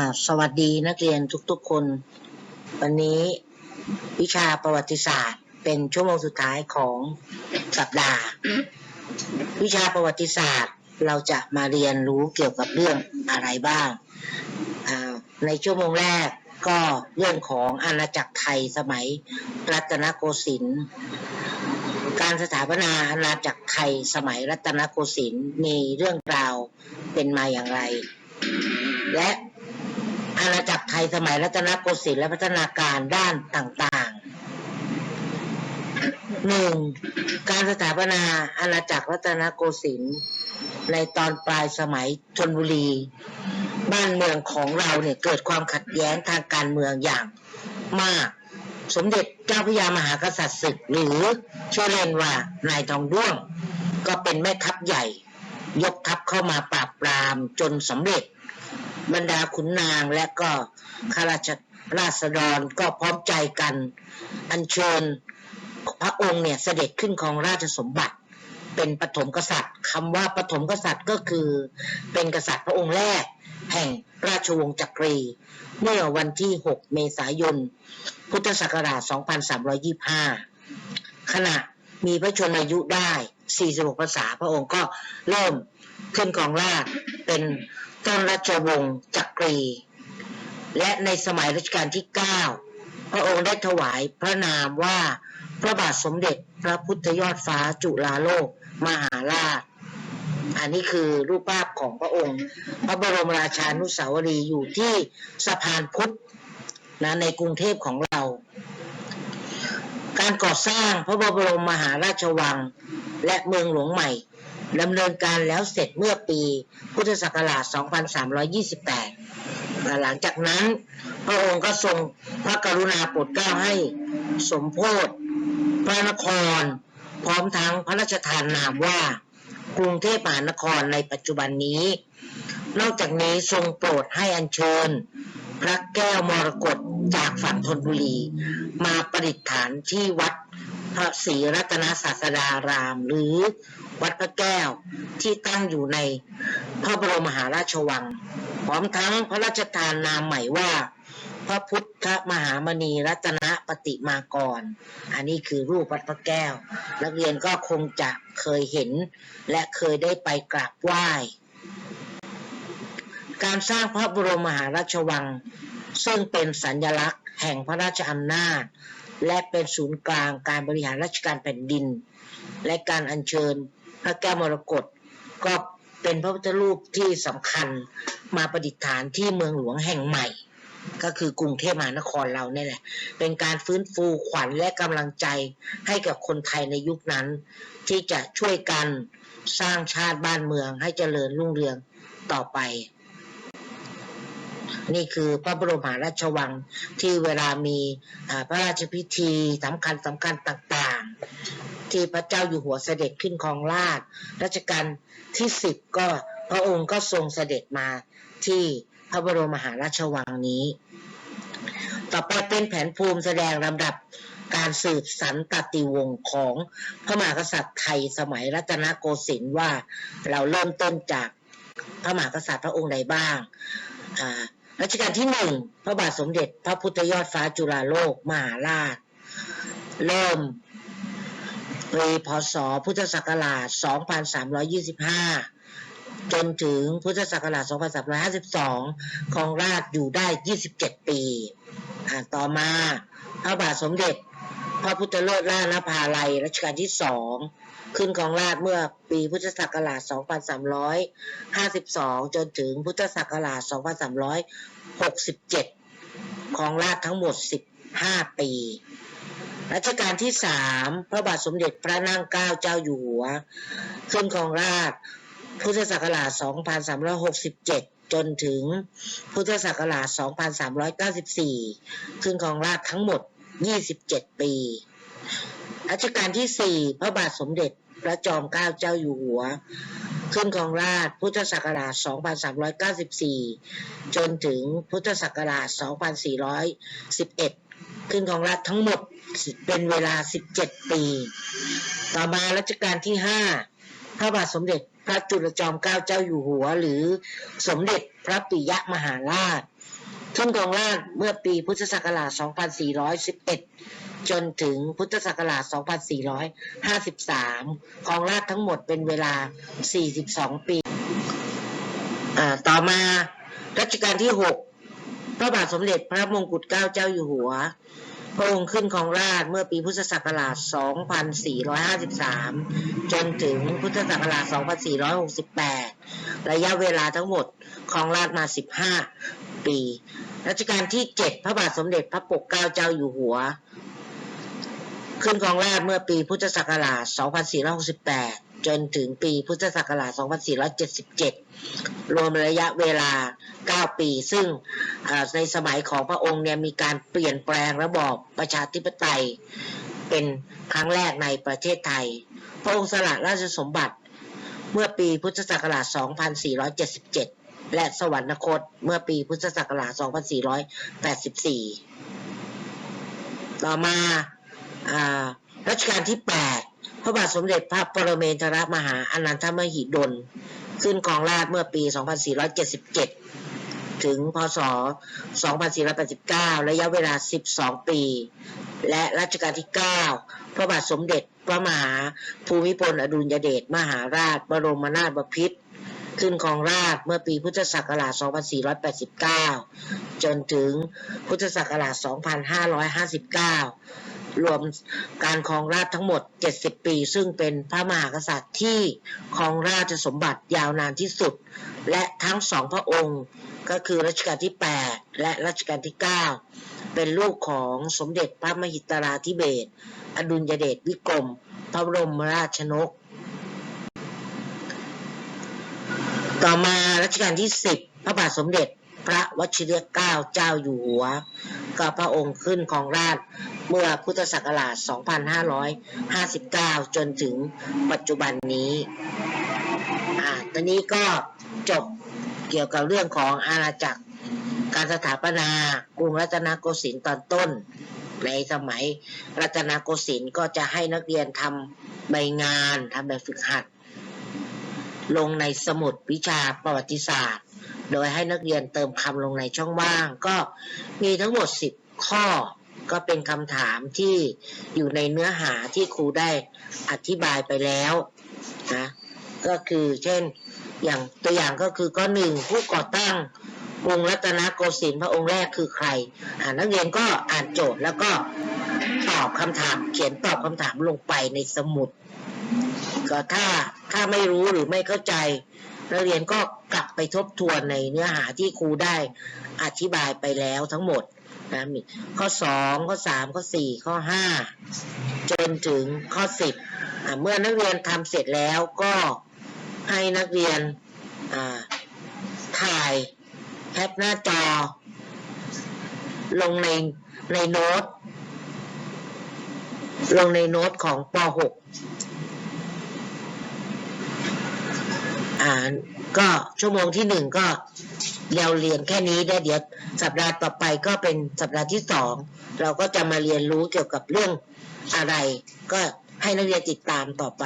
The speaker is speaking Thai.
าสวัสดีนักเรียนทุกๆคน วันนี้วิชาประวัติศาสตร์ เป็นชั่วโมงสุดท้ายของสัปดาห์ วิชาประวัติศาสตร์เราจะมาเรียนรู้เกี่ยวกับเรื่องอะไรบ้าง ในชั่วโมงแรกก็เรื่องของอาณาจักรไทยสมัยรัตนโกสินทร์การสถาปนาอาณาจักรไทยสมัยรัตนโกสินทร์มีเรื่องราวเป็นมาอย่างไร และ อาณาจักรไทยสมัยรัตนโกสินทร์และพัฒนาการด้านต่างๆหนึ่งการสถาปนาอาณาจักรรัตนโกสินทร์ในตอนปลายสมัยธนบุรี บ้านเมืองของเราเนี่ยเกิดความขัดแย้งทางการเมืองอย่างมาก สมเด็จเจ้าพระยามหากษัตริย์ศึกหรือชื่อเล่นว่านายทองด้วง ก็เป็นแม่ทัพใหญ่ ยกทัพเข้ามาปราบปรามจนสำเร็จ บรรดาขุนนางและก็ข้าราชราษฎรก็พร้อมใจกันอัญเชิญพระองค์เนี่ยเสด็จขึ้นครองราชสมบัติ เป็นปฐมกษัตริย์คำว่าปฐมกษัตริย์ก็คือ เป็นกษัตริย์พระองค์แรก แห่งราชวงศ์จักรี เมื่อวันที่ 6 เมษายน พุทธศักราช 2325 ขณะมีพระชนมายุได้ 46ภาษาพระองค์ก็เริ่มขึ้นกองราชเป็น ต้นราชวงศ์จักรี และในสมัยรัชกาลที่ 9 พระองค์ได้ถวายพระนามว่าพระบาทสมเด็จพระพุทธยอดฟ้าจุฬาโลกมหาราช อันนี้คือรูปภาพของพระองค์ พระบรมราชานุสาวรีย์อยู่ที่สะพานพุทธนะในกรุงเทพของเรา การก่อสร้างพระบรมมหาราชวังและเมืองหลวงใหม่ ดำเนินการแล้วเสร็จเมื่อปีพุทธศักราช 2328 หลังจากนั้นพระองค์ก็ทรงพระกรุณาโปรดเกล้าให้สมโพธิพระนคร พร้อมทั้งพระราชทานนามว่ากรุงเทพมหานครในปัจจุบันนี้ นอกจากนี้ทรงโปรดให้อัญเชิญ พระแก้วมรกตจากฝั่งธนบุรี มาประดิษฐานที่วัดพระศรีรัตนศาสดารามหรือ วัดพระแก้วที่ตั้งอยู่ในพระบรมมหาราชวัง พร้อมทั้งพระราชทานนามใหม่ว่า พระพุทธมหามณีรัตนปฏิมากร อันนี้คือรูปวัดพระแก้ว นักเรียนก็คงจะเคยเห็น และเคยได้ไปกราบไหว้ การสร้างพระบรมมหาราชวัง ซึ่งเป็นสัญลักษณ์แห่งพระราชอำนาจและเป็นศูนย์กลางการบริหารราชการแผ่นดิน และการอัญเชิญ พระแก้วมรกตก็เป็นพระพุทธรูปที่สำคัญมาประดิษฐานที่เมืองหลวงแห่งใหม่ ก็คือกรุงเทพมหานครเราเนี่ยแหละ เป็นการฟื้นฟูขวัญและกำลังใจให้กับคนไทยในยุคนั้น ที่จะช่วยกันสร้างชาติบ้านเมืองให้เจริญรุ่งเรืองต่อไป นี่คือพระบรมหาราชวังที่เวลามีพระราชพิธีสำคัญสำคัญต่างๆ ที่พระเจ้าอยู่หัวเสด็จขึ้นครองราชรัชกาลที่สิบก็พระองค์ก็ทรงเสด็จมาที่พระบรมมหาราชวังนี้ ต่อไปเป็นแผนภูมิแสดงลำดับการสืบสันตติวงศ์ของพระมหากษัตริย์ไทยสมัยรัตนโกสินทร์ว่าเราเริ่มต้นจากพระมหากษัตริย์พระองค์ใดบ้างรัชกาลที่หนึ่งพระบาทสมเด็จพระพุทธยอดฟ้าจุฬาโลกมหาราช เริ่ม ปีพศ พุทธศักราช 2325 จนถึงพุทธศักราช 2352ของราชอยู่ได้ 27 ปี ต่อมาพระบาทสมเด็จ พระพุทธเลิศล่านภาลัยรัชกาลที่สองขึ้นของราชเมื่อปีพุทธศักราช 2352 จนถึงพุทธศักราช 2367ของราชทั้งหมด 15 ปี รัชกาลที่สามพระบาทสมเด็จพระนั่งเกล้าเจ้าอยู่หัวขึ้นของราชพุทธศักราช 2367 จนถึงพุทธศักราช 2394 ขึ้นของราชทั้งหมด 27 ปี รัชกาลที่ 4 พระบาทสมเด็จพระจอมเกล้าเจ้าอยู่หัว ขึ้นของราชพุทธศักราช 2394 จนถึงพุทธศักราช 2411 ขึ้นของราชทั้งหมดเป็นเวลา 17 ปี ต่อมารัชกาลที่ 5 พระบาทสมเด็จพระจุลจอมเกล้าเจ้าอยู่หัว หรือสมเด็จพระปิยมหาราชขึ้นครองราชเมื่อปีพุทธศักราช 2411 จนถึงพุทธศักราช 2453 ครองราชทั้งหมดเป็นเวลา 42 ปีอ่าต่อมารัชกาลที่ 6 พระบาทสมเด็จพระมงกุฎเกล้าเจ้าอยู่หัว พระองค์ขึ้นครองราชเมื่อปีพุทธศักราช 2453 จนถึงพุทธศักราช 2468 ระยะเวลาทั้งหมดครองราชมา 15 ปี รัชกาลที่ 7 พระบาทสมเด็จพระปกเกล้าเจ้าอยู่หัว ขึ้นครองราชเมื่อปีพุทธศักราช 2468 จนถึงปีพุทธศักราช 2477 รวมระยะเวลา 9 ปี ซึ่งในสมัยของพระองค์เนี่ยมีการเปลี่ยนแปลงระบอบประชาธิปไตย เป็นครั้งแรกในประเทศไทย พระองค์สละราชสมบัติเมื่อปีพุทธศักราช 2477 และสวรรคตเมื่อปีพุทธศักราช 2484 ต่อมาอ่ารัชกาลที่ 8 พระบาทสมเด็จพระปรเมนทรมหาอนันทมหิดล ขึ้นครองราชเมื่อปี 2477 ถึงพศ 2489 ระยะเวลา 12 ปี และรัชกาลที่ 9 พระบาทสมเด็จพระมหาภูมิพลอดุลยเดชมหาราช บรมนาถบพิตรขึ้นครองราชเมื่อปีพุทธศักราช 2489 จนถึงพุทธศักราช 2559 รวมการครองราชทั้งหมด 70 ปี ซึ่งเป็นพระมหากษัตริย์ที่ครองราชสมบัติยาวนานที่สุด และทั้งสองพระองค์ก็คือรัชกาลที่ 8 และรัชกาลที่ 9 เป็นลูกของสมเด็จพระมหิตราธิเบศรอดุลยเดชวิกรม พระบรมราชนก ต่อมารัชกาลที่ 10 พระบาทสมเด็จพระวชิรเกล้าเจ้าอยู่หัว ก็พระองค์ขึ้นของราช เมื่อพุทธศักราช 2559 จนถึงปัจจุบันนี้อ่าตอนนี้ก็จบเกี่ยวกับเรื่องของอาณาจักรการสถาปนากรุงรัตนโกสินทร์ตอนต้น ในสมัยรัตนโกสินทร์ก็จะให้นักเรียนทำใบงานทำแบบฝึกหัด ลงในสมุดวิชาประวัติศาสตร์ โดยให้นักเรียนเติมคำลงในช่องว่าง ก็มีทั้งหมด 10 ข้อ ก็เป็นคำถามที่อยู่ในเนื้อหาที่ครูได้อธิบายไปแล้วนะก็คือเช่นอย่างตัวอย่างก็คือก็หนึ่งผู้ก่อตั้งกรุงรัตนโกสินทร์พระองค์แรกคือใครอ่านักเรียนก็อ่านโจทย์แล้วก็ตอบคำถาม เขียนตอบคำถามลงไปในสมุด ก็ถ้าถ้าไม่รู้หรือไม่เข้าใจ นักเรียนก็กลับไปทบทวนในเนื้อหาที่ครูได้อธิบายไปแล้วทั้งหมด นะมีข้อสองข้อสามข้อสี่ข้อห้าจนถึงข้อสิบเมื่อนักเรียนทำเสร็จแล้วก็ให้นักเรียนถ่ายแคปหน้าจอ ลงในในโน้ต ลงในโน้ตของป .6 อ่าก็ชั่วโมงที่หนึ่งก็ เราเรียนแค่นี้ได้เดี๋ยวสัปดาห์ต่อไปก็เป็นสัปดาห์ที่สองเราก็จะมาเรียนรู้เกี่ยวกับเรื่องอะไร ก็ให้นักเรียนติดตามต่อไป